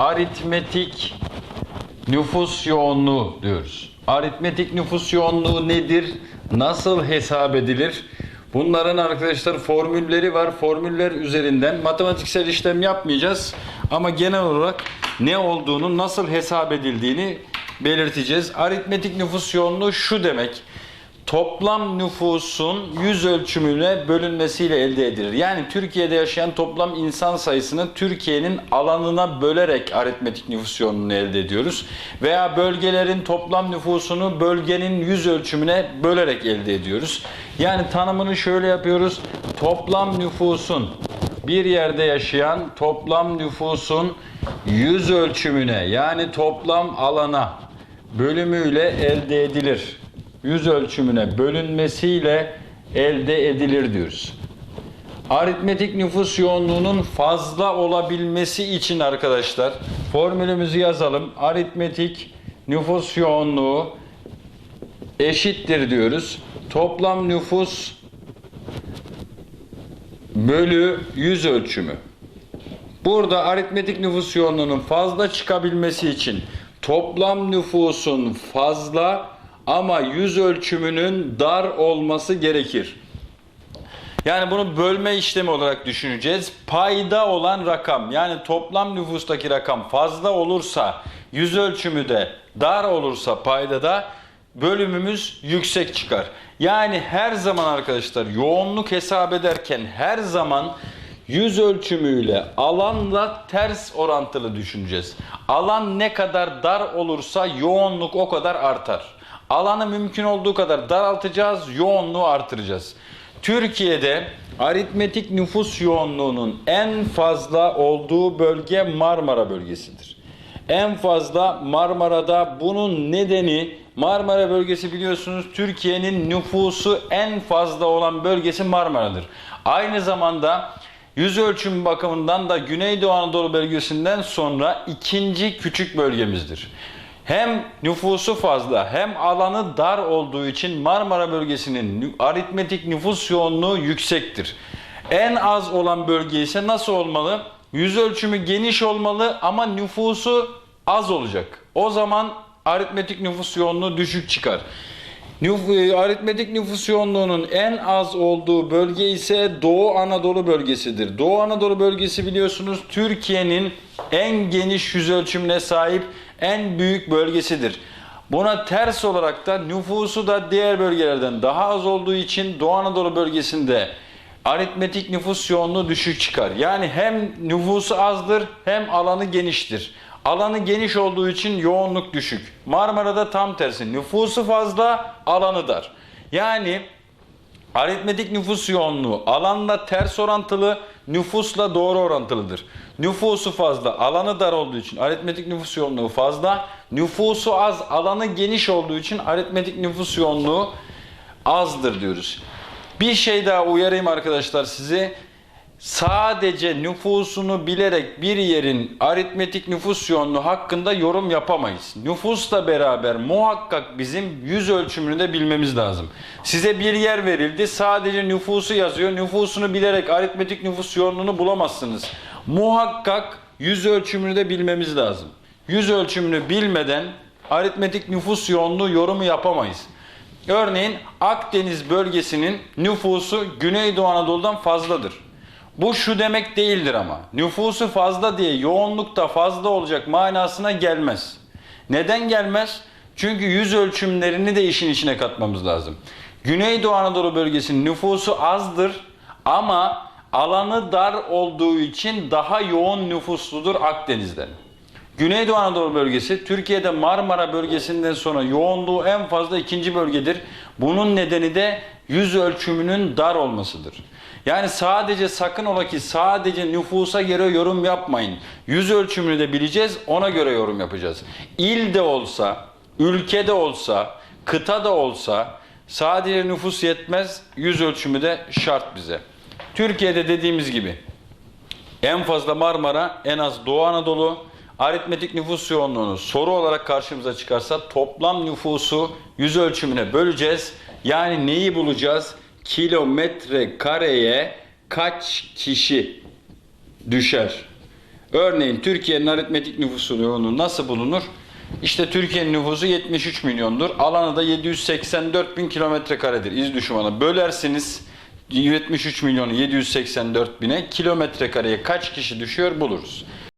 aritmetik nüfus yoğunluğu diyoruz. Aritmetik nüfus yoğunluğu nedir? Nasıl hesap edilir? Bunların arkadaşlar formülleri var. Formüller üzerinden matematiksel işlem yapmayacağız. Ama genel olarak ne olduğunu, nasıl hesap edildiğini belirteceğiz. Aritmetik nüfus yoğunluğu şu demek. Toplam nüfusun yüz ölçümüne bölünmesiyle elde edilir. Yani Türkiye'de yaşayan toplam insan sayısını Türkiye'nin alanına bölerek aritmetik nüfus yoğunluğunu elde ediyoruz. Veya bölgelerin toplam nüfusunu bölgenin yüz ölçümüne bölerek elde ediyoruz. Yani tanımını şöyle yapıyoruz. Toplam nüfusun bir yerde yaşayan toplam nüfusun yüz ölçümüne yani toplam alana bölümüyle elde edilir. Yüz ölçümüne bölünmesiyle elde edilir diyoruz. Aritmetik nüfus yoğunluğunun fazla olabilmesi için arkadaşlar formülümüzü yazalım. Aritmetik nüfus yoğunluğu eşittir diyoruz. Toplam nüfus bölü yüz ölçümü. Burada aritmetik nüfus yoğunluğunun fazla çıkabilmesi için toplam nüfusun fazla ama yüz ölçümünün dar olması gerekir. Yani bunu bölme işlemi olarak düşüneceğiz. Payda olan rakam yani toplam nüfustaki rakam fazla olursa yüz ölçümü de dar olursa payda da bölümümüz yüksek çıkar. Yani her zaman arkadaşlar yoğunluk hesap ederken her zaman yüz ölçümüyle alanla ters orantılı düşüneceğiz. Alan ne kadar dar olursa yoğunluk o kadar artar. Alanı mümkün olduğu kadar daraltacağız, yoğunluğu artıracağız. Türkiye'de aritmetik nüfus yoğunluğunun en fazla olduğu bölge Marmara bölgesidir. En fazla Marmara'da bunun nedeni Marmara bölgesi biliyorsunuz Türkiye'nin nüfusu en fazla olan bölgesi Marmara'dır. Aynı zamanda yüz ölçüm bakımından da Güneydoğu Anadolu bölgesinden sonra ikinci küçük bölgemizdir. Hem nüfusu fazla hem alanı dar olduğu için Marmara bölgesinin aritmetik nüfus yoğunluğu yüksektir. En az olan bölge ise nasıl olmalı? Yüz ölçümü geniş olmalı ama nüfusu az olacak. O zaman aritmetik nüfus yoğunluğu düşük çıkar. Nüf- e, aritmetik nüfus yoğunluğunun en az olduğu bölge ise Doğu Anadolu bölgesidir. Doğu Anadolu bölgesi biliyorsunuz Türkiye'nin en geniş yüz ölçümüne sahip en büyük bölgesidir. Buna ters olarak da nüfusu da diğer bölgelerden daha az olduğu için Doğu Anadolu bölgesinde aritmetik nüfus yoğunluğu düşük çıkar. Yani hem nüfusu azdır hem alanı geniştir. Alanı geniş olduğu için yoğunluk düşük. Marmara'da tam tersi. Nüfusu fazla, alanı dar. Yani aritmetik nüfus yoğunluğu alanla ters orantılı, nüfusla doğru orantılıdır. Nüfusu fazla, alanı dar olduğu için aritmetik nüfus yoğunluğu fazla, nüfusu az, alanı geniş olduğu için aritmetik nüfus yoğunluğu azdır diyoruz. Bir şey daha uyarayım arkadaşlar sizi. Sadece nüfusunu bilerek bir yerin aritmetik nüfus yoğunluğu hakkında yorum yapamayız. Nüfusla beraber muhakkak bizim yüz ölçümünü de bilmemiz lazım. Size bir yer verildi sadece nüfusu yazıyor. Nüfusunu bilerek aritmetik nüfus yoğunluğunu bulamazsınız. Muhakkak yüz ölçümünü de bilmemiz lazım. Yüz ölçümünü bilmeden aritmetik nüfus yoğunluğu yorumu yapamayız. Örneğin Akdeniz bölgesinin nüfusu Güneydoğu Anadolu'dan fazladır. Bu şu demek değildir ama. Nüfusu fazla diye yoğunluk da fazla olacak manasına gelmez. Neden gelmez? Çünkü yüz ölçümlerini de işin içine katmamız lazım. Güneydoğu Anadolu bölgesinin nüfusu azdır ama alanı dar olduğu için daha yoğun nüfusludur Akdeniz'den. Güneydoğu Anadolu bölgesi Türkiye'de Marmara bölgesinden sonra yoğunluğu en fazla ikinci bölgedir. Bunun nedeni de yüz ölçümünün dar olmasıdır. Yani sadece sakın ola ki sadece nüfusa göre yorum yapmayın. Yüz ölçümünü de bileceğiz ona göre yorum yapacağız. İl de olsa, ülkede olsa, kıta da olsa sadece nüfus yetmez yüz ölçümü de şart bize. Türkiye'de dediğimiz gibi en fazla Marmara, en az Doğu Anadolu. Aritmetik nüfus yoğunluğunu soru olarak karşımıza çıkarsa toplam nüfusu yüz ölçümüne böleceğiz. Yani neyi bulacağız? Kilometre kareye kaç kişi düşer? Örneğin Türkiye'nin aritmetik nüfusu yoğunluğu nasıl bulunur? İşte Türkiye'nin nüfusu 73 milyondur. Alanı da 784 bin kilometre karedir. İz düşmanı bölersiniz 73 milyonu 784 bine kilometre kareye kaç kişi düşüyor buluruz.